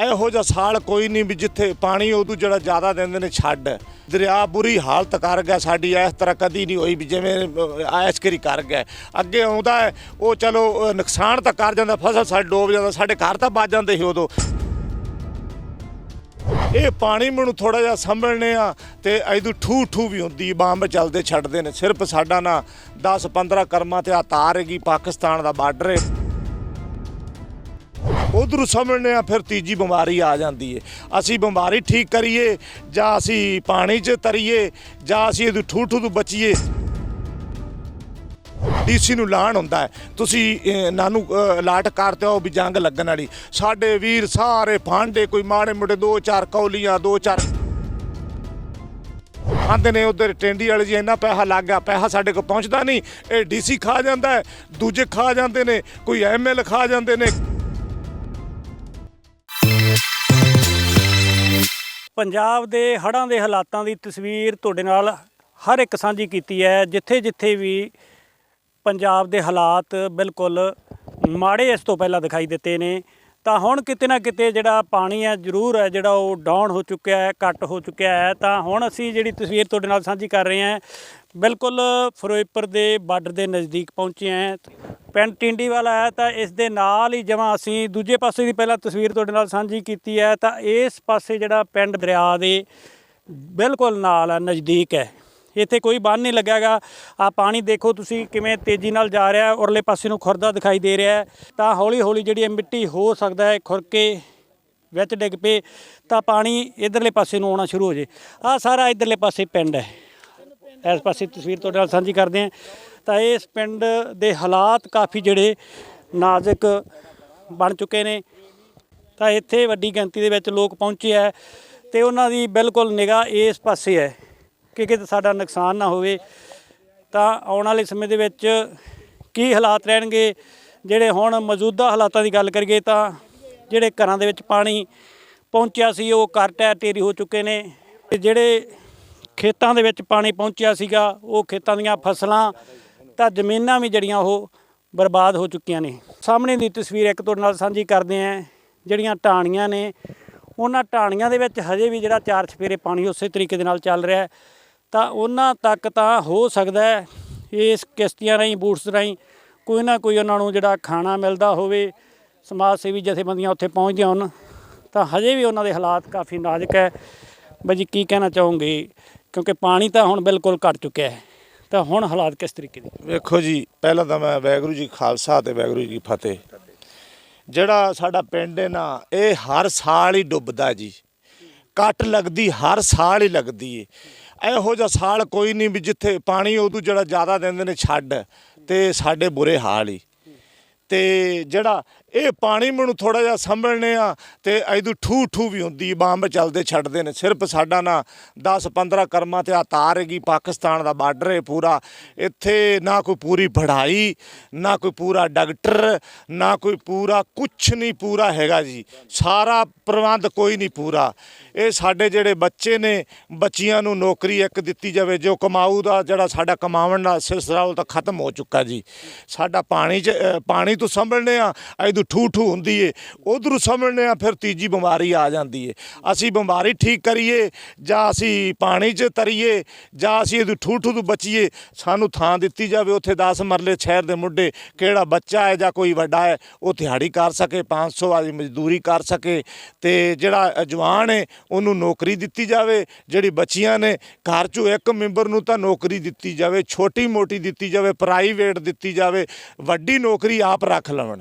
ਇਹੋ ਜਿਹਾ ਸਾਲ ਕੋਈ ਨਹੀਂ ਵੀ ਜਿੱਥੇ ਪਾਣੀ ਉਦੋਂ ਜਿਹੜਾ ਜ਼ਿਆਦਾ ਦਿੰਦੇ ਨੇ ਛੱਡ। ਦਰਿਆ ਬੁਰੀ ਹਾਲਤ ਕਰ ਗਿਆ ਸਾਡੀ, ਇਸ ਤਰ੍ਹਾਂ ਕਦੀ ਨਹੀਂ ਹੋਈ ਵੀ ਜਿਵੇਂ ਐਸਕਰੀ ਕਰ ਗਿਆ। ਅੱਗੇ ਆਉਂਦਾ ਹੈ, ਉਹ ਚਲੋ ਨੁਕਸਾਨ ਤਾਂ ਕਰ ਜਾਂਦਾ, ਫਸਲ ਸਾਡੀ ਡੋਬ ਜਾਂਦਾ, ਸਾਡੇ ਘਰ ਤਾਂ ਬਚ ਜਾਂਦੇ ਸੀ ਉਦੋਂ। ਇਹ ਪਾਣੀ ਮੈਨੂੰ ਥੋੜਾ ਜਿਹਾ ਸੰਭਲਨੇ ਆ ਤੇ ਐਦੂ ਠੂ ਠੂ ਵੀ ਹੁੰਦੀ, ਬੰਬ ਚੱਲਦੇ ਛੱਡਦੇ ਨੇ। ਸਿਰਫ ਸਾਡਾ ਨਾ 10 15 ਕਰਮਾਂ ਤੇ ਆ ਪਾਕਿਸਤਾਨ ਦਾ ਬਾਰਡਰ ਹੈ। ਉਧਰੋਂ ਸਮਝਣੇ ਆ ਫਿਰ ਤੀਜੀ ਬਿਮਾਰੀ ਆ ਜਾਂਦੀ ਏ। ਅਸੀਂ ਬਿਮਾਰੀ ਠੀਕ ਕਰੀਏ ਜਾਂ ਅਸੀਂ ਪਾਣੀ 'ਚ ਤਰੀਏ ਜਾਂ ਅਸੀਂ ਇਹਦੇ ਠੂ ਠੂ ਤੋਂ ਬਚੀਏ। ਡੀਸੀ ਨੂੰ ਲਾਣ ਹੁੰਦਾ ਤੁਸੀਂ ਅਹ, ਨਾਨੂੰ ਅਹ, ਅਲਾਟ ਕਰਤੇ ਹੋ ਵੀ ਜੰਗ ਲੱਗਣ ਵਾਲੀ। ਸਾਡੇ ਵੀਰ ਸਾਰੇ ਫਾਂਡੇ ਕੋਈ ਮਾੜੇ ਮੋਟੇ ਦੋ ਚਾਰ ਕੌਲੀਆਂ ਦੋ ਚਾਰ ਆਂਦੇ ਨੇ ਉਧਰ ਟੈਂਡੀ ਵਾਲੇ ਜੀ ਇੰਨਾ ਪੈਸਾ ਲੱਗ ਗਿਆ ਪੈਸਾ ਸਾਡੇ ਕੋਲ ਪਹੁੰਚਦਾ ਨਹੀਂ। ਇਹ ਡੀਸੀ ਖਾ ਜਾਂਦਾ ਦੂਜੇ ਖਾ ਜਾਂਦੇ ਨੇ ਕੋਈ ਐਮਐਲ ਖਾ ਜਾਂਦੇ ਨੇ। ਪੰਜਾਬ ਦੇ ਹੜ੍ਹਾਂ ਦੇ ਹਾਲਾਤਾਂ ਦੀ ਤਸਵੀਰ ਤੁਹਾਡੇ ਨਾਲ ਹਰ ਇੱਕ ਸਾਂਝੀ ਕੀਤੀ ਹੈ, ਜਿੱਥੇ ਜਿੱਥੇ ਵੀ ਪੰਜਾਬ ਦੇ ਹਾਲਾਤ ਬਿਲਕੁਲ ਮਾੜੇ ਇਸ ਤੋਂ ਪਹਿਲਾਂ ਦਿਖਾਈ ਦਿੱਤੇ ਨੇ। ਤਾਂ ਹੁਣ ਕਿਤੇ ਨਾ ਕਿਤੇ ਜਿਹੜਾ ਪਾਣੀ ਹੈ, ਜ਼ਰੂਰ ਹੈ, ਜਿਹੜਾ ਉਹ ਡਾਊਨ ਹੋ ਚੁੱਕਿਆ ਹੈ, ਘੱਟ ਹੋ ਚੁੱਕਿਆ ਹੈ, ਤਾਂ ਹੁਣ ਅਸੀਂ ਜਿਹੜੀ ਤਸਵੀਰ ਤੁਹਾਡੇ ਨਾਲ ਸਾਂਝੀ ਕਰ ਰਹੇ ਹਾਂ, ਬਿਲਕੁਲ ਫਿਰੋਜ਼ਪੁਰ ਦੇ ਬਾਰਡਰ ਦੇ ਨਜ਼ਦੀਕ ਪਹੁੰਚੇ ਹਾਂ। ਪਿੰਡ ਟਿੰਡੀ ਵਾਲਾ ਹੈ, ਤਾਂ ਇਸ ਦੇ ਨਾਲ ਹੀ ਜਮਾਂ ਅਸੀਂ ਦੂਜੇ ਪਾਸੇ ਦੀ ਪਹਿਲਾਂ ਤਸਵੀਰ ਤੁਹਾਡੇ ਨਾਲ ਸਾਂਝੀ ਕੀਤੀ ਹੈ, ਤਾਂ ਇਸ ਪਾਸੇ ਜਿਹੜਾ ਪਿੰਡ ਦਰਿਆ ਦੇ ਬਿਲਕੁਲ ਨਾਲ ਹੈ, ਨਜ਼ਦੀਕ ਹੈ। ਇੱਥੇ ਕੋਈ ਬੰਨ ਨਹੀਂ ਲੱਗਿਆਗਾ। ਆ ਪਾਣੀ ਦੇਖੋ ਤੁਸੀਂ ਕਿਵੇਂ ਤੇਜ਼ੀ ਨਾਲ ਜਾ ਰਿਹਾ ਹੈ। ਉਰਲੇ ਪਾਸੇ ਨੂੰ ਖੁਰਦਾ ਦਿਖਾਈ ਦੇ ਰਿਹਾ ਤਾਂ ਹੌਲੀ ਹੌਲੀ ਜਿਹੜੀ ਇਹ ਮਿੱਟੀ ਹੋ ਸਕਦਾ ਹੈ ਖੁਰ ਕੇ ਵਿੱਚ ਡਿੱਗ ਪਏ, ਤਾਂ ਪਾਣੀ ਇਧਰਲੇ ਪਾਸੇ ਨੂੰ ਆਉਣਾ ਸ਼ੁਰੂ ਹੋ ਜੇ। ਆ ਸਾਰਾ ਇਧਰਲੇ ਪਾਸੇ ਪਿੰਡ ਹੈ। ਇਸ ਪਾਸੇ ਤਸਵੀਰ ਤੁਹਾਡੇ ਨਾਲ ਸਾਂਝੀ ਕਰਦੇ ਹਾਂ। ਤਾਂ ਇਸ ਪਿੰਡ ਦੇ ਹਾਲਾਤ ਕਾਫੀ ਜਿਹੜੇ ਨਾਜ਼ੁਕ ਬਣ ਚੁੱਕੇ ਨੇ। ਤਾਂ ਇੱਥੇ ਵੱਡੀ ਗਿਣਤੀ ਦੇ ਵਿੱਚ ਲੋਕ ਪਹੁੰਚੇ ਹੈ ਤੇ ਉਹਨਾਂ ਦੀ ਬਿਲਕੁਲ ਨਿਗਾਹ ਇਸ ਪਾਸੇ ਹੈ। ਕਿ ਕਿਤੇ ਸਾਡਾ ਨੁਕਸਾਨ ਨਾ ਹੋਵੇ, ਤਾਂ ਆਉਣ ਵਾਲੇ ਸਮੇਂ ਦੇ ਵਿੱਚ ਕੀ ਹਾਲਾਤ ਰਹਿਣਗੇ? ਜਿਹੜੇ ਹੁਣ ਮੌਜੂਦਾ ਹਾਲਾਤਾਂ ਦੀ ਗੱਲ ਕਰੀਏ ਤਾਂ ਜਿਹੜੇ ਘਰਾਂ ਦੇ ਵਿੱਚ ਪਾਣੀ ਪਹੁੰਚਿਆ ਸੀ, ਉਹ ਘਰ ਟੈ ਟੇਰੀ ਹੋ ਚੁੱਕੇ ਨੇ। ਤੇ ਜਿਹੜੇ ਖੇਤਾਂ ਦੇ ਵਿੱਚ ਪਾਣੀ ਪਹੁੰਚਿਆ ਸੀਗਾ, ਉਹ ਖੇਤਾਂ ਦੀਆਂ ਫਸਲਾਂ ਤਾਂ ਜ਼ਮੀਨਾਂ ਵੀ ਜਿਹੜੀਆਂ ਉਹ ਬਰਬਾਦ ਹੋ ਚੁੱਕੀਆਂ ਨੇ। ਸਾਹਮਣੇ ਦੀ ਤਸਵੀਰ ਇੱਕ ਤੁਹਾਡੇ ਨਾਲ ਸਾਂਝੀ ਕਰਦੇ ਆਂ ਜਿਹੜੀਆਂ ਢਾਣੀਆਂ ਨੇ। ਉਹਨਾਂ ਢਾਣੀਆਂ ਦੇ ਵਿੱਚ ਹਜੇ ਵੀ ਜਿਹੜਾ ਚਾਰ ਛਪੇਰੇ ਪਾਣੀ ਉਸੇ ਤਰੀਕੇ ਦੇ ਨਾਲ ਚੱਲ ਰਿਹਾ ਹੈ। ਤਾਂ ਉਹਨਾਂ ਤੱਕ ਤਾਂ ਹੋ ਸਕਦਾ ਹੈ ਇਸ ਕਿਸ਼ਤੀਆਂ ਰਾਹੀਂ, ਬੂਟਸ ਰਾਹੀਂ ਕੋਈ ਨਾ ਕੋਈ ਉਹਨਾਂ ਨੂੰ ਜਿਹੜਾ ਖਾਣਾ ਮਿਲਦਾ ਹੋਵੇ, ਸਮਾਜ ਸੇਵੀ ਜਥੇਬੰਦੀਆਂ ਉੱਥੇ ਪਹੁੰਚਦੀਆਂ ਹੋਣ, ਤਾਂ ਹਜੇ ਵੀ ਉਹਨਾਂ ਦੇ ਹਾਲਾਤ ਕਾਫੀ ਨਾਜ਼ੁਕ ਹੈ। ਬਾਈ ਜੀ, ਕੀ ਕਹਿਣਾ ਚਾਹੋਗੇ? ਕਿਉਂਕਿ ਪਾਣੀ ਤਾਂ ਹੁਣ ਬਿਲਕੁਲ ਘਟ ਚੁੱਕਿਆ ਹੈ। ਤਾਂ ਹੁਣ ਹਾਲਾਤ ਕਿਸ ਤਰੀਕੇ ਦੇ? ਵੇਖੋ ਜੀ, ਪਹਿਲਾਂ ਤਾਂ ਮੈਂ ਵੈਗੁਰੂ ਜੀ ਖਾਲਸਾ ਤੇ ਵੈਗੁਰੂ ਜੀ ਫਤਿਹ। ਜਿਹੜਾ ਸਾਡਾ ਪਿੰਡ ਹੈ ਨਾ, ਇਹ ਹਰ ਸਾਲ ਹੀ ਡੁੱਬਦਾ ਜੀ। ਕੱਟ ਲੱਗਦੀ, ਹਰ ਸਾਲ ਹੀ ਲੱਗਦੀ ਏ। ਇਹੋ ਜਿਹਾ ਸਾਲ ਕੋਈ ਨਹੀਂ ਵੀ ਜਿੱਥੇ ਪਾਣੀ ਉਦੋਂ ਜਿਹੜਾ ਜ਼ਿਆਦਾ ਦਿੰਦੇ ਨੇ ਛੱਡ ਤੇ ਸਾਡੇ ਬੁਰੇ ਹਾਲ ਹੀ। ਤੇ ਜਿਹੜਾ ਇਹ ਪਾਣੀ ਮੈਨੂੰ ਥੋੜਾ ਜਿਹਾ ਸੰਭਲਨੇ ਆ ਤੇ ਐਦੂ ਠੂ ਠੂ ਵੀ ਹੁੰਦੀ, ਬੰਬ ਚੱਲਦੇ ਛੱਡਦੇ ਨੇ। ਸਿਰਫ ਸਾਡਾ ਨਾ 10 15 ਕਰਮਾਂ ਤੇ ਆ ਤਾਰ ਪਾਕਿਸਤਾਨ ਦਾ ਬਾਰਡਰ ਹੈ ਪੂਰਾ। ਇੱਥੇ ਨਾ ਕੋਈ ਪੂਰੀ ਪੜ੍ਹਾਈ, ਨਾ ਕੋਈ ਪੂਰਾ ਡਾਕਟਰ, ਨਾ ਕੋਈ ਪੂਰਾ ਕੁਛ ਨਹੀਂ ਪੂਰਾ ਹੈਗਾ ਜੀ। ਸਾਰਾ ਪ੍ਰਬੰਧ ਕੋਈ ਨਹੀਂ ਪੂਰਾ। ਇਹ ਸਾਡੇ ਜਿਹੜੇ ਬੱਚੇ ਨੇ, ਬੱਚੀਆਂ ਨੂੰ ਨੌਕਰੀ ਇੱਕ ਦਿੱਤੀ ਜਾਵੇ, ਜੋ ਕਮਾਊ ਦਾ ਜਿਹੜਾ ਸਾਡਾ ਕਮਾਉਣ ਦਾ ਸਿਲਸਿਲਾ ਉਹ ਤਾਂ ਖਤਮ ਹੋ ਚੁੱਕਾ ਜੀ। ਸਾਡਾ ਪਾਣੀ ਚ ਪਾਣੀ ਤੋਂ ਸੰਭਲਨੇ ਆ ਐਦੂ ਠੂ ਠੂ ਹੁੰਦੀ ਏ। ਉਧਰੋਂ ਸੰਭਲਨੇ ਆ, ਫਿਰ ਤੀਜੀ ਬਿਮਾਰੀ ਆ ਜਾਂਦੀ ਏ। ਅਸੀਂ ਬਿਮਾਰੀ ਠੀਕ ਕਰੀਏ, ਜਾਂ ਅਸੀਂ ਪਾਣੀ 'ਚ ਤਰੀਏ, ਜਾਂ ਅਸੀਂ ਇਹਦੀ ਠੂ ਠੂ ਤੋਂ ਬਚੀਏ, ਸਾਨੂੰ ਥਾਂ ਦਿੱਤੀ ਜਾਵੇ। ਉੱਥੇ 10 ਮਰਲੇ ਸ਼ਹਿਰ ਦੇ ਮੁੱਢੇ ਕਿਹੜਾ ਬੱਚਾ ਹੈ ਜਾਂ ਕੋਈ ਵੱਡਾ ਹੈ, ਉਹ ਦਿਹਾੜੀ ਕਰ ਸਕੇ 500 ਵਾਲੀ ਮਜ਼ਦੂਰੀ ਕਰ ਸਕੇ। ਤੇ ਜਿਹੜਾ ਜਵਾਨ ਹੈ ਉਹਨੂੰ ਨੌਕਰੀ ਦਿੱਤੀ ਜਾਵੇ। ਜਿਹੜੀ ਬੱਚੀਆਂ ਨੇ, ਘਰ ਚੋਂ ਇੱਕ ਮੈਂਬਰ ਨੂੰ ਤਾਂ ਨੌਕਰੀ ਦਿੱਤੀ ਜਾਵੇ, ਛੋਟੀ ਮੋਟੀ ਦਿੱਤੀ ਜਾਵੇ, ਪ੍ਰਾਈਵੇਟ ਦਿੱਤੀ ਜਾਵੇ, ਵੱਡੀ ਨੌਕਰੀ ਆਪ ਰੱਖ ਲਵਣ।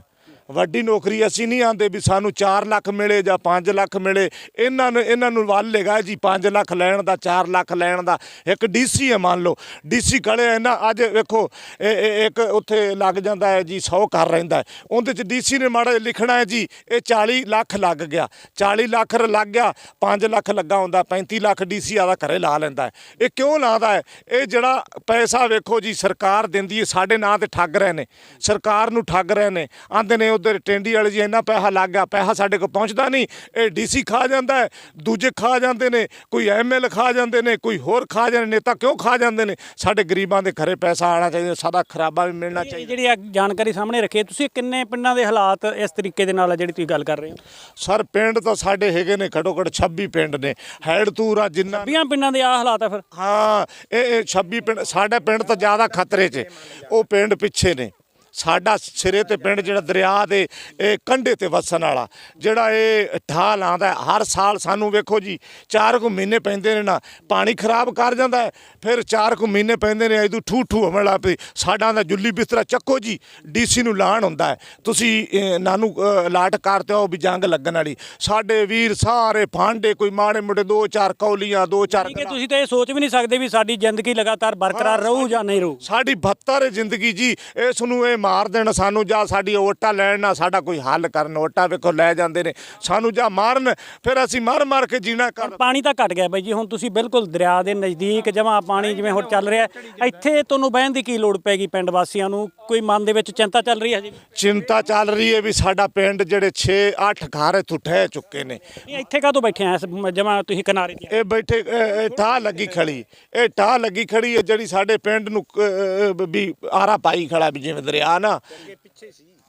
ਵੱਡੀ ਨੌਕਰੀ ਅਸੀਂ ਨਹੀਂ ਆਂਦੇ ਵੀ ਸਾਨੂੰ 4 ਲੱਖ ਮਿਲੇ ਜਾਂ 5 ਲੱਖ ਮਿਲੇ। ਇਹਨਾਂ ਨੂੰ ਇਹਨਾਂ ਨੂੰ ਵੱਲ ਹੈਗਾ ਜੀ 5 ਲੱਖ ਲੈਣ ਦਾ 4 ਲੱਖ ਲੈਣ ਦਾ। ਇੱਕ ਡੀਸੀ ਹੈ ਮੰਨ ਲਓ। ਡੀਸੀ ਕਲੇ ਇਹਨਾਂ ਅੱਜ ਵੇਖੋ, ਇਹ- ਇਹ ਇੱਕ ਉੱਥੇ ਲੱਗ ਜਾਂਦਾ ਹੈ ਜੀ 100 ਕਰ ਰਹਿੰਦਾ ਉਹਦੇ ਚ ਡੀਸੀ ਨੇ ਮਾੜਾ ਲਿਖਣਾ ਹੈ ਜੀ, ਇਹ 40 ਲੱਖ ਲੱਗ ਗਿਆ। 40 ਲੱਖ ਲੱਗ ਗਿਆ 5 ਲੱਖ ਲੱਗਾ ਹੁੰਦਾ 35 ਲੱਖ ਡੀਸੀ ਆਦਾ ਘਰੇ ਲਾ ਲੈਂਦਾ ਇਹ ਕਿਉਂ ਲਾਉਂਦਾ ਹੈ? ਇਹ ਜਿਹੜਾ ਪੈਸਾ ਵੇਖੋ ਜੀ, ਸਰਕਾਰ ਦਿੰਦੀ ਹੈ, ਸਾਡੇ ਨਾਂ ਤੇ ਠੱਗ ਰਹੇ ਨੇ। ਸਰਕਾਰ ਨੂੰ ਠੱਗ ਰਹੇ ਨੇ। ਆਂਦੇ ਨੇ ਉਧਰ ਟੈਂਡੀ ਵਾਲੇ ਜੀ ਇੰਨਾ ਪੈਸਾ ਲੱਗ ਗਿਆ ਪੈਸਾ ਸਾਡੇ ਕੋਲ ਪਹੁੰਚਦਾ ਨਹੀਂ ਇਹ ਡੀਸੀ ਖਾ ਜਾਂਦਾ ਦੂਜੇ ਖਾ ਜਾਂਦੇ ਨੇ ਕੋਈ ਐਮਐਲ ਖਾ ਜਾਂਦੇ ਨੇ ਕੋਈ ਹੋਰ ਖਾ ਜਾਂਦੇ ਨੇਤਾ ਕਿਉਂ ਖਾ ਜਾਂਦੇ ਨੇ? ਸਾਡੇ ਗਰੀਬਾਂ ਦੇ ਘਰੇ ਪੈਸਾ ਆਣਾ ਚਾਹੀਦਾ ਸਾਡਾ ਖਰਾਬਾ ਵੀ ਮਿਲਣਾ ਚਾਹੀਦਾ। ਜਿਹੜੀ ਆ ਜਾਣਕਾਰੀ ਸਾਹਮਣੇ ਰੱਖੀ ਤੁਸੀਂ ਕਿੰਨੇ ਪਿੰਡਾਂ ਦੇ ਹਾਲਾਤ ਇਸ ਤਰੀਕੇ ਦੇ ਨਾਲ ਜਿਹੜੀ ਤੁਸੀਂ ਗੱਲ ਕਰ ਰਹੇ ਹੋ? ਸਰ ਪਿੰਡ ਤਾਂ ਸਾਡੇ ਹੈਗੇ ਨੇ ਘੱਟੋ ਘੱਟ 26 ਪਿੰਡ ਨੇ। ਹੈਡ ਤੂਰ ਆ ਜਿੰਨਾ 20 ਪਿੰਡਾਂ ਦੇ ਆ ਹਾਲਾਤ ਆ ਫਿਰ? ਹਾਂ ਇਹ 26 ਪਿੰਡ ਸਾਡਾ ਪਿੰਡ ਤਾਂ ਜ਼ਿਆਦਾ ਖਤਰੇ 'ਚ ਉਹ ਪਿੰਡ ਪਿੱਛੇ ਨੇ। ਸਾਡਾ ਸਿਰੇ ਤੇ ਪਿੰਡ ਜਿਹੜਾ ਦਰਿਆ ਦੇ ਇਹ ਕੰਢੇ ਤੇ ਵਸਣ ਵਾਲਾ ਜਿਹੜਾ ਇਹ ਠਾਲ ਆਉਂਦਾ ਹੈ, ਹਰ ਸਾਲ ਸਾਨੂੰ ਵੇਖੋ ਜੀ 4 ਕੁ ਮਹੀਨੇ ਪੈਂਦੇ ਨੇ ਨਾ ਪਾਣੀ ਖਰਾਬ ਕਰ ਜਾਂਦਾ ਹੈ ਫਿਰ 4 ਕੁ ਮਹੀਨੇ ਪੈਂਦੇ ਨੇ ਇਦੋਂ ਠੂ ਠੂ ਹੋਣ ਲੱਗ ਪਈ ਸਾਡਾ ਦਾ ਜੁੱਲੀ ਬਿਸਤਰਾ ਚੱਕੋ ਜੀ ਡੀਸੀ ਨੂੰ ਲਾਣ ਹੁੰਦਾ ਹੈ। ਤੁਸੀਂ ਨਾਨੂੰ ਲਾਟ ਕਰਤੇ ਹੋ ਵੀ ਜੰਗ ਲੱਗਣ ਵਾਲੀ ਸਾਡੇ ਵੀਰ ਸਾਰੇ ਫਾਂਡੇ ਕੋਈ ਮਾੜੇ ਮੋਟੇ ਦੋ ਚਾਰ ਕੌਲੀਆਂ ਦੋ ਚਾਰ ਹੈ ਤੁਸੀਂ ਤਾਂ ਇਹ ਸੋਚ ਵੀ ਨਹੀਂ ਸਕਦੇ ਵੀ ਸਾਡੀ ਜ਼ਿੰਦਗੀ ਲਗਾਤਾਰ ਬਰਕਰਾਰ ਰਹੂ ਜਾਂ ਨਹੀਂ ਰਹੂ। ਸਾਡੀ 72 ਹੈ ਜ਼ਿੰਦਗੀ ਜੀ ਇਸ ਨੂੰ ਇਹ ਮਾਰ ਦੇਣ ਸਾਨੂੰ ਜਾਂ ਸਾਡੀ ਓਟਾ ਲੈਣ ਨਾ ਸਾਡਾ ਕੋਈ ਹੱਲ ਕਰਨ ਓਟਾ ਵੇਖੋ ਲੈ ਜਾਂਦੇ ਨੇ ਸਾਨੂੰ ਜਾਂ ਮਾਰਨ ਫਿਰ ਅਸੀਂ ਮਾਰ ਮਾਰ ਕੇ ਜੀਣਾ ਕਰ ਪਾਣੀ ਤਾਂ ਘਟ ਗਿਆ ਬਾਈ ਜੀ ਹੁਣ ਤੁਸੀਂ ਬਿਲਕੁਲ ਦਰਿਆ ਦੇ ਨਜ਼ਦੀਕ ਜਮਾ ਪਾਣੀ ਜਿਵੇਂ ਹੁਣ ਚੱਲ ਰਿਹਾ। ਇੱਥੇ ਤੁਹਾਨੂੰ ਬਹਿਣ ਦੀ ਕੀ ਲੋੜ ਪੈਗੀ ਪਿੰਡ ਵਾਸੀਆਂ ਨੂੰ? ਕੋਈ ਮਨ ਦੇ ਵਿੱਚ ਚਿੰਤਾ ਚੱਲ ਰਹੀ ਹੈ ਜੀ? ਚਿੰਤਾ ਚੱਲ ਰਹੀ ਹੈ ਵੀ ਸਾਡਾ ਪਿੰਡ ਜਿਹੜੇ 6 8 ਘਰ ਇੱਥੋਂ ਠਹਿ ਚੁੱਕੇ ਨੇ। ਇੱਥੇ ਕਾਹਤੋਂ ਬੈਠੇ ਆ? ਜਮਾ ਤੁਸੀਂ ਕਿਨਾਰੇ ਤੇ ਇਹ ਬੈਠੇ ਇਹ- ਟਾਹ ਲੱਗੀ ਖੜੀ ਇਹ ਟਾਹ ਲੱਗੀ ਖੜੀ ਹੈ ਜਿਹੜੀ ਸਾਡੇ ਪਿੰਡ ਨੂੰ ਵੀ ਆਰਾ ਪਾਈ ਖੜਾ ਵੀ ਜਿਵੇਂ ਦਰਿਆ ਨਾ।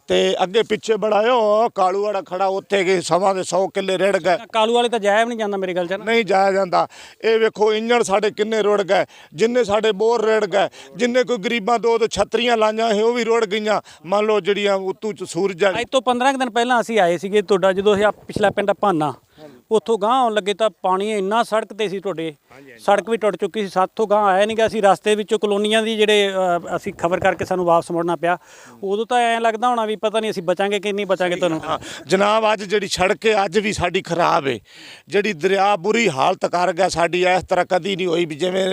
ਤੇ ਅੱਗੇ ਪਿੱਛੇ ਬੜਾਇਓ ਕਾਲੂ ਵਾਲਾ ਖੜਾ ਉੱਥੇ ਗਏ ਸਵਾ ਦੇ 100 ਕਿੱਲੇ ਰੜ ਗਏ। ਕਾਲੂ ਵਾਲੇ ਤਾਂ ਜਾਇਆ ਵੀ ਨਹੀਂ ਜਾਂਦਾ ਮੇਰੇ ਗੱਲ ਚ ਨਹੀਂ ਜਾਇਆ ਜਾਂਦਾ। ਇਹ ਵੇਖੋ ਇੰਜਣ ਸਾਡੇ ਕਿੰਨੇ ਰੁੜ ਗਏ ਜਿੰਨੇ ਸਾਡੇ ਬੋਰ ਰੜ ਗਏ ਜਿੰਨੇ ਕੋਈ ਗਰੀਬਾਂ ਦੋ ਦੋ ਛਤਰੀਆਂ ਲਾਈਆਂ ਸੀ ਉਹ ਵੀ ਰੁੜ ਗਈਆਂ। ਮੰਨ ਲਓ ਜਿਹੜੀਆਂ ਉਤੋਂ ਚ ਸੂਰਜ ਅੱਜ ਤੋਂ 15 ਕੁ ਦਿਨ ਪਹਿਲਾਂ ਅਸੀਂ ਆਏ ਸੀਗੇ ਤੁਹਾਡਾ ਜਦੋਂ ਇਹ ਆ ਪਿਛਲਾ ਪਿੰਡ ਆ ਭਾਨਾ। ਉੱਥੋਂ ਗਾਂ ਆਉਣ ਲੱਗੇ ਤਾਂ ਪਾਣੀ ਇੰਨਾ ਸੜਕ ਤੇ ਸੀ ਤੁਹਾਡੇ। ਸੜਕ ਵੀ ਟੁੱਟ ਚੁੱਕੀ ਸੀ ਸਾਥੋਂ ਗਾਂ ਆਇਆ ਨਹੀਂਗਾ ਅਸੀਂ ਰਸਤੇ ਵਿੱਚੋਂ ਕਲੋਨੀਆਂ ਦੀ ਜਿਹੜੇ ਅ, ਅਸੀਂ ਖਬਰ ਕਰਕੇ ਸਾਨੂੰ ਵਾਪਸ ਮੁੜਨਾ ਪਿਆ। ਉਦੋਂ ਤਾਂ ਐਂ ਲੱਗਦਾ ਹੋਣਾ ਵੀ ਪਤਾ ਨਹੀਂ ਅਸੀਂ ਬਚਾਂਗੇ ਕਿ ਨਹੀਂ ਬਚਾਂਗੇ ਤੁਹਾਨੂੰ। ਹਾਂ ਜਨਾਬ ਅੱਜ ਜਿਹੜੀ ਸੜਕ ਹੈ ਅੱਜ ਵੀ ਸਾਡੀ ਖਰਾਬ ਹੈ ਜਿਹੜੀ ਦਰਿਆ ਬੁਰੀ ਹਾਲਤ ਕਰ ਗਿਆ ਸਾਡੀ ਇਸ ਤਰ੍ਹਾਂ ਕਦੀ ਨਹੀਂ ਹੋਈ ਵੀ ਜਿਵੇਂ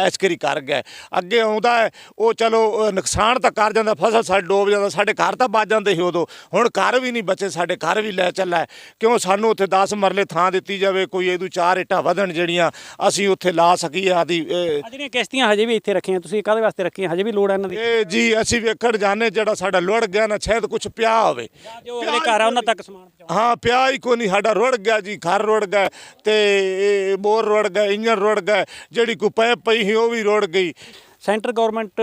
ਐਸਕਰੀ ਕਰ ਗਿਆ। ਅੱਗੇ ਆਉਂਦਾ ਹੈ ਉਹ ਚਲੋ ਨੁਕਸਾਨ ਤਾਂ ਕਰ ਜਾਂਦਾ ਫਸਲ ਸਾਡੀ ਡੋਬ ਜਾਂਦਾ ਸਾਡੇ ਘਰ ਤਾਂ ਬਚ ਜਾਂਦੇ ਸੀ ਉਦੋਂ। ਹੁਣ ਘਰ ਵੀ ਨਹੀਂ ਬਚੇ ਸਾਡੇ ਘਰ ਵੀ ਲੈ ਚੱਲਾ ਹੈ। ਕਿਉਂ ਸਾਨੂੰ ਉੱਥੇ 10 ਮਰਲੇ ਥਾਂ ਦਿੱਤੀ ਜਾਵੇ ਕੋਈ ਇਹਦੂ ਚਾਰ ਇੱਟਾਂ ਵਧਣ ਜਿਹੜੀਆਂ ਅਸੀਂ ਉੱਥੇ ਲਾ ਸਕੀਏ ਆਦੀ ਜਿਹੜੀਆਂ ਕਿਸ਼ਤੀਆਂ ਹਜੇ ਵੀ ਇੱਥੇ ਰੱਖੀਆਂ ਤੁਸੀਂ ਕਾਹਦੇ ਵਾਸਤੇ ਰੱਖੀਆਂ? ਹਜੇ ਵੀ ਲੋੜ ਹੈ ਇਹਨਾਂ ਦੀ? ਇਹ ਜੀ ਅਸੀਂ ਵੇਖਣ ਜਾਣੇ ਜਿਹੜਾ ਸਾਡਾ ਲੁੜ ਗਿਆ ਨਾ ਸ਼ਾਇਦ ਕੁਝ ਪਿਆ ਹੋਵੇ। ਜੋ ਅਗਲੇ ਘਰ ਆ ਉਹਨਾਂ ਤੱਕ ਸਮਾਨ ਪਹੁੰਚਾਉਣਾ। ਹਾਂ ਪਿਆ ਹੀ ਕੋਈ ਨਹੀਂ ਸਾਡਾ ਰੁੜ ਗਿਆ ਜੀ ਘਰ ਰੁੜ ਗਿਆ ਤੇ ਇਹ ਬੋਰ ਰੁੜ ਗਿਆ ਇੰਜਨ ਰੁੜ ਗਿਆ ਜਿਹੜੀ ਕੋਈ ਪੈਪ ਪਈ ਸੀ ਉਹ ਵੀ ਰੁੜ ਗਈ। ਸੈਂਟਰ ਗਵਰਨਮੈਂਟ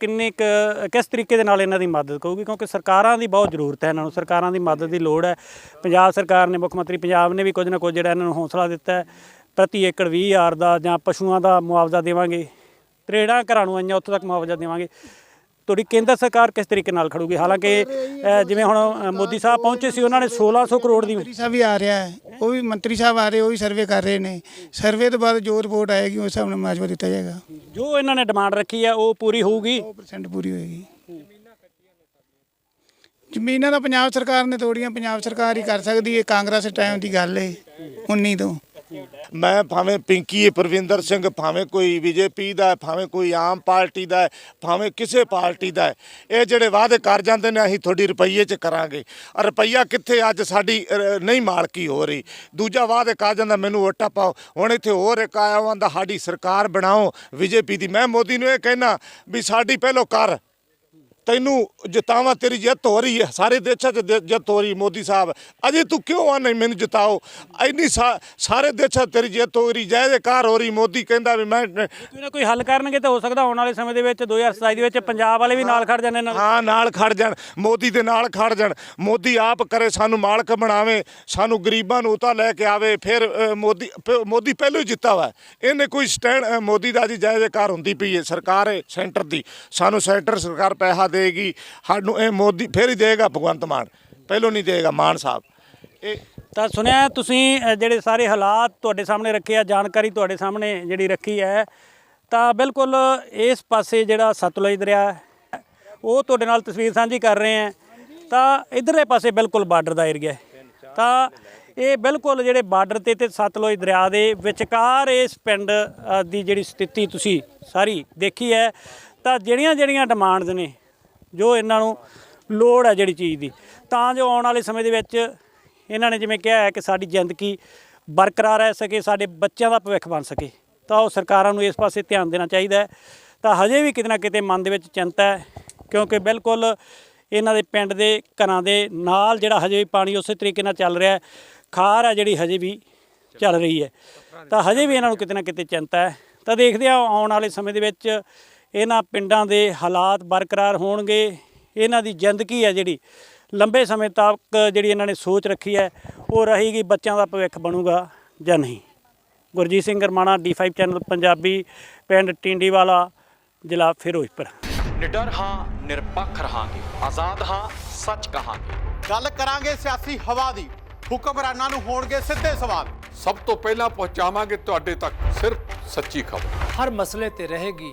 ਕਿੰਨੇ ਕੁ, ਕਿਸ ਤਰੀਕੇ ਦੇ ਨਾਲ ਇਹਨਾਂ ਦੀ ਮਦਦ ਕਰੂਗੀ? ਕਿਉਂਕਿ ਸਰਕਾਰਾਂ ਦੀ ਬਹੁਤ ਜ਼ਰੂਰਤ ਹੈ ਇਹਨਾਂ ਨੂੰ, ਸਰਕਾਰਾਂ ਦੀ ਮਦਦ ਦੀ ਲੋੜ ਹੈ। ਪੰਜਾਬ ਸਰਕਾਰ ਨੇ, ਮੁੱਖ ਮੰਤਰੀ ਪੰਜਾਬ ਨੇ ਵੀ ਕੁਝ ਨਾ ਕੁਝ ਜਿਹੜਾ ਇਹਨਾਂ ਨੂੰ ਹੌਸਲਾ ਦਿੱਤਾ ਹੈ। ਪ੍ਰਤੀ ਏਕੜ 20000 ਦਾ ਜਾਂ ਪਸ਼ੂਆਂ ਦਾ ਮੁਆਵਜ਼ਾ ਦੇਵਾਂਗੇ। ਤਰੇੜਾਂ ਘਰਾਂ ਨੂੰ ਆਈਆਂ, ਉੱਥੋਂ ਤੱਕ ਮੁਆਵਜ਼ਾ ਦੇਵਾਂਗੇ। ਤੁਹਾਡੀ ਕੇਂਦਰ ਸਰਕਾਰ ਕਿਸ ਤਰੀਕੇ ਨਾਲ ਖੜੂਗੀ? ਹਾਲਾਂਕਿ ਜਿਵੇਂ ਹੁਣ ਮੋਦੀ ਸਾਹਿਬ ਪਹੁੰਚੇ ਸੀ ਉਹਨਾਂ ਨੇ 1600 ਕਰੋੜ ਦੀ ਮੰਤਰੀ ਸਾਹਿਬ ਵੀ ਆ ਰਿਹਾ ਹੈ। ਉਹ ਵੀ ਮੰਤਰੀ ਸਾਹਿਬ ਆ ਰਹੇ ਉਹ ਵੀ ਸਰਵੇ ਕਰ ਰਹੇ ਨੇ। ਸਰਵੇ ਤੋਂ ਬਾਅਦ ਜੋ ਰਿਪੋਰਟ ਆਏਗੀ ਉਸ ਹਿਸਾਬ ਨਾਲ ਮਾਜਵਾ ਦਿੱਤਾ ਜਾਏਗਾ। ਜੋ ਇਹਨਾਂ ਨੇ ਡਿਮਾਂਡ ਰੱਖੀ ਹੈ ਉਹ ਪੂਰੀ ਹੋਊਗੀ? 100% ਪੂਰੀ ਹੋਏਗੀ। ਜ਼ਮੀਨਾਂ ਤਾਂ ਪੰਜਾਬ ਸਰਕਾਰ ਨੇ ਤੋੜੀਆਂ ਪੰਜਾਬ ਸਰਕਾਰ ਹੀ ਕਰ ਸਕਦੀ ਹੈ। ਕਾਂਗਰਸ ਟਾਈਮ ਦੀ ਗੱਲ ਹੈ 19 ਤੋਂ। ਮੈਂ ਭਾਵੇਂ ਪਿੰਕੀ ਹੈ, ਪ੍ਰਵਿੰਦਰ ਸਿੰਘ ਭਾਵੇਂ ਕੋਈ ਬੀਜੇਪੀ ਦਾ ਭਾਵੇਂ ਕੋਈ ਆਮ ਪਾਰਟੀ ਦਾ ਭਾਵੇਂ ਕਿਸੇ ਪਾਰਟੀ ਦਾ ਇਹ ਜਿਹੜੇ ਵਾਅਦੇ ਕਰ ਜਾਂਦੇ ਨੇ ਅਸੀਂ ਤੁਹਾਡੀ ਰੁਪਈਏ 'ਚ ਕਰਾਂਗੇ। ਰੁਪਈਆ ਕਿੱਥੇ ਅੱਜ ਸਾਡੀ ਨਹੀਂ ਮਾਲਕੀ ਹੋ ਰਹੀ। ਦੂਜਾ ਵਾਅਦੇ ਕਰ ਜਾਂਦਾ ਮੈਨੂੰ ਵੋਟਾਂ ਪਾਓ। ਹੁਣ ਇੱਥੇ ਹੋਰ ਇੱਕ ਆਇਆ ਹੁੰਦਾ ਸਾਡੀ ਸਰਕਾਰ ਬਣਾਓ ਬੀਜੇਪੀ ਦੀ। ਮੈਂ ਮੋਦੀ ਨੂੰ ਇਹ ਕਹਿਣਾ ਵੀ ਸਾਡੀ ਪਹਿਲੋਂ ਕਰ। ਤੈਨੂੰ ਜਿਤਾਵਾਂ ਤੇਰੀ ਜਿੱਤ ਹੋ ਰਹੀ ਹੈ। ਸਾਰੇ ਦੇਸ਼ਾਂ 'ਚ ਜਿੱਤ ਹੋ ਰਹੀ ਮੋਦੀ ਸਾਹਿਬ। ਅਜੇ ਤੂੰ ਕਿਉਂ ਆ ਨਹੀਂ ਮੈਨੂੰ ਜਿਤਾਓ? ਇੰਨੀ ਸਾ- ਸਾਰੇ ਦੇਸ਼ਾਂ ਤੇਰੀ ਜਿੱਤ ਹੋ ਰਹੀ ਜੈ ਜੈਕਾਰ ਹੋ ਰਹੀ ਮੋਦੀ ਕਹਿੰਦਾ ਵੀ ਮੈਂ ਕੋਈ ਨਾ ਕੋਈ ਹੱਲ ਕਰਨਗੇ ਤਾਂ ਹੋ ਸਕਦਾ ਆਉਣ ਵਾਲੇ ਸਮੇਂ ਦੇ ਵਿੱਚ 2027 ਦੇ ਵਿੱਚ ਪੰਜਾਬ ਵਾਲੇ ਵੀ ਨਾਲ ਖੜ ਜਾਣ ਨਾਲ ਹਾਂ ਨਾਲ ਖੜ ਜਾਣ। ਮੋਦੀ ਦੇ ਨਾਲ ਖੜ ਜਾਣ। ਮੋਦੀ ਆਪ ਕਰੇ ਸਾਨੂੰ ਮਾਲਕ ਬਣਾਵੇ ਸਾਨੂੰ ਗਰੀਬਾਂ ਨੂੰ ਉਤਾ ਲੈ ਕੇ ਆਵੇ ਫਿਰ ਮੋਦੀ ਮੋਦੀ ਪਹਿਲਾਂ ਹੀ ਜਿੱਤਾ ਵਾ ਇਹਨੇ ਕੋਈ ਸਟੈਂਡ ਮੋਦੀ ਦਾ ਜੀ ਜੈ ਜੈਕਾਰ ਹੁੰਦੀ ਪਈ ਹੈ। ਸਰਕਾਰ ਹੈ ਸੈਂਟਰ ਦੀ। ਸਾਨੂੰ ਸੈਂਟਰ ਸਰਕਾਰ ਪੈਸਾ ਦੇਗੀ। ਸਾਨੂੰ ਇਹ ਮੋਦੀ ਫਿਰ ਹੀ ਦੇਗਾ ਭਗਵੰਤ ਮਾਨ। ਪਹਿਲੋਂ ਨਹੀਂ ਦੇਗਾ ਮਾਨ ਸਾਹਿਬ। ਇਹ ਤਾਂ ਸੁਣਿਆ ਤੁਸੀਂ ਅ, ਜਿਹੜੇ ਸਾਰੇ ਹਾਲਾਤ ਤੁਹਾਡੇ ਸਾਹਮਣੇ ਰੱਖੇ ਆ ਜਾਣਕਾਰੀ ਤੁਹਾਡੇ ਸਾਹਮਣੇ ਜਿਹੜੀ ਰੱਖੀ ਹੈ ਤਾਂ ਬਿਲਕੁਲ ਇਸ ਪਾਸੇ ਜਿਹੜਾ ਸਤਲੁਜ ਦਰਿਆ ਹੈ, ਉਹ ਤੁਹਾਡੇ ਨਾਲ ਤਸਵੀਰ ਸਾਂਝੀ ਕਰ ਰਹੇ ਆ ਤਾਂ ਇਧਰਲੇ ਪਾਸੇ ਬਿਲਕੁਲ ਬਾਰਡਰ ਦਾ ਏਰੀਆ ਹੈ। ਤਾਂ ਇਹ ਬਿਲਕੁਲ ਜਿਹੜੇ ਬਾਰਡਰ ਤੇ ਤੇ ਸਤਲੁਜ ਦਰਿਆ ਦੇ ਵਿਚਕਾਰ ਇਸ ਪਿੰਡ ਅ, ਦੀ ਜਿਹੜੀ ਸਥਿਤੀ ਤੁਸੀਂ ਸਾਰੀ ਦੇਖੀ ਹੈ ਤਾਂ ਜਿਹੜੀਆਂ ਜਿਹੜੀਆਂ ਡਿਮਾਂਡਸ ਨੇ ਜੋ ਇਹਨਾਂ ਨੂੰ ਲੋੜ ਹੈ ਜਿਹੜੀ ਚੀਜ਼ ਦੀ। ਤਾਂ ਜੋ ਆਉਣ ਵਾਲੇ ਸਮੇਂ ਦੇ ਵਿੱਚ ਇਹਨਾਂ ਨੇ ਜਿਵੇਂ ਕਿਹਾ ਹੈ ਕਿ ਸਾਡੀ ਜ਼ਿੰਦਗੀ ਬਰਕਰਾਰ ਰਹਿ ਸਕੇ, ਸਾਡੇ ਬੱਚਿਆਂ ਦਾ ਭਵਿੱਖ ਬਣ ਸਕੇ। ਤਾਂ ਉਹ ਸਰਕਾਰਾਂ ਨੂੰ ਇਸ ਪਾਸੇ ਧਿਆਨ ਦੇਣਾ ਚਾਹੀਦਾ ਹੈ। ਤਾਂ ਹਜੇ ਵੀ ਕਿਤੇ ਨਾ ਕਿਤੇ ਮਨ ਦੇ ਵਿੱਚ ਚਿੰਤਾ ਹੈ, ਕਿਉਂਕਿ ਬਿਲਕੁਲ ਇਹਨਾਂ ਦੇ ਪਿੰਡ ਦੇ ਘਰਾਂ ਦੇ ਨਾਲ ਜਿਹੜਾ ਹਜੇ ਵੀ ਪਾਣੀ ਉਸੇ ਤਰੀਕੇ ਨਾਲ ਚੱਲ ਰਿਹਾ ਹੈ, ਖਾਰ ਹੈ ਜਿਹੜੀ ਹਜੇ ਵੀ ਚੱਲ ਰਹੀ ਹੈ। ਤਾਂ ਹਜੇ ਵੀ ਇਹਨਾਂ ਨੂੰ ਕਿਤੇ ਨਾ ਕਿਤੇ ਚਿੰਤਾ ਹੈ। ਤਾਂ ਦੇਖਦੇ ਆ ਆਉਣ ਵਾਲੇ ਸਮੇਂ ਦੇ ਵਿੱਚ ਇਹਨਾਂ ਪਿੰਡਾਂ ਦੇ ਹਾਲਾਤ ਬਰਕਰਾਰ ਹੋਣਗੇ। ਇਹਨਾਂ ਦੀ ਜ਼ਿੰਦਗੀ ਹੈ ਜਿਹੜੀ? ਲੰਬੇ ਸਮੇਂ ਤੱਕ ਜਿਹੜੀ ਇਹਨਾਂ ਨੇ ਸੋਚ ਰੱਖੀ ਹੈ ਉਹ ਰਹੇਗੀ ਬੱਚਿਆਂ ਦਾ ਭਵਿੱਖ ਬਣੂਗਾ ਜਾਂ ਨਹੀਂ? ਗੁਰਜੀਤ ਸਿੰਘ ਗਰਮਾਣਾ D5 ਚੈਨਲ ਪੰਜਾਬੀ ਪਿੰਡ ਟਿੰਡੀਵਾਲਾ ਜ਼ਿਲ੍ਹਾ ਫਿਰੋਜ਼ਪੁਰ। ਨਿਡਰ ਹਾਂ ਨਿਰਪੱਖ ਰਹਾਂਗੇ। ਆਜ਼ਾਦ ਹਾਂ ਸੱਚ ਕਹਾਂਗੇ। ਗੱਲ ਕਰਾਂਗੇ ਸਿਆਸੀ ਹਵਾ ਦੀ। ਹੁਕਮਰਾਨਾਂ ਨੂੰ ਹੋਣਗੇ ਸਿੱਧੇ ਸਵਾਲ। ਸਭ ਤੋਂ ਪਹਿਲਾਂ ਪਹੁੰਚਾਵਾਂਗੇ ਤੁਹਾਡੇ ਤੱਕ ਸਿਰਫ ਸੱਚੀ ਖਬਰ। ਹਰ ਮਸਲੇ ਤੇ ਰਹੇਗੀ